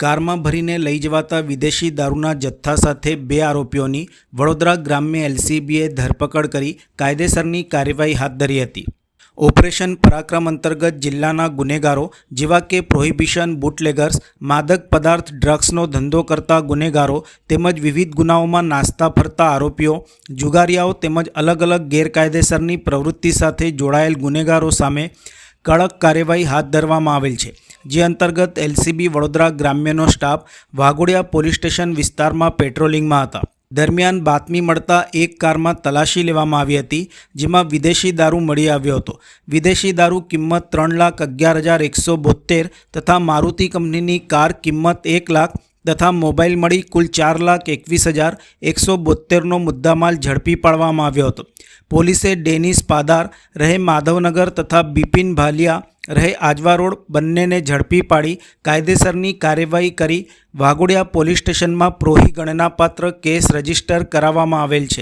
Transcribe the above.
કારમાં ભરીને લઈ જવાતા વિદેશી દારૂના જથ્થા સાથે બે આરોપીઓની વડોદરા ગ્રામ્ય એલસીબીએ ધરપકડ કરી કાયદેસરની કાર્યવાહી હાથ ધરી હતી. ઓપરેશન પરાક્રમ અંતર્ગત જિલ્લાના ગુનેગારો જેવા કે પ્રોહિબિશન બુટલેગર્સ, માદક પદાર્થ ડ્રગ્સનો ધંધો કરતા ગુનેગારો તેમજ વિવિધ ગુનાઓમાં નાસ્તા ફરતા આરોપીઓ, જુગારિયાઓ તેમજ અલગ અલગ ગેરકાયદેસરની પ્રવૃત્તિ સાથે જોડાયેલ ગુનેગારો સામે કડક કાર્યવાહી હાથ ધરવામાં આવેલ છે, જે અંતર્ગત એલસીબી વડોદરા ગ્રામ્યનો સ્ટાફ વાઘોડિયા પોલીસ સ્ટેશન વિસ્તારમાં પેટ્રોલિંગમાં હતા. દરમિયાન બાતમી મળતા એક કારમાં તલાશી લેવામાં આવી હતી, જેમાં વિદેશી દારૂ મળી આવ્યો હતો. વિદેશી દારૂ કિંમત ત્રણ લાખ અગિયાર હજાર એકસો બોતેર તથા મારુતિ કંપનીની કાર કિંમત એક લાખ તથા મોબાઈલ મળી કુલ ચાર લાખ એકવીસ હજાર એકસો બોતેરનો મુદ્દામાલ ઝડપી પાડવામાં આવ્યો હતો. પોલીસે ડેનિસ પાદાર, રહે માધવનગર તથા બિપિન ભાલિયા, રહે આજવા રોડ બંનેને ઝડપી પાડી કાયદેસરની કાર્યવાહી કરી વાઘોડિયા પોલીસ સ્ટેશનમાં પ્રોહી ગણનાપાત્ર કેસ રજિસ્ટર કરાવવામાં આવેલ છે.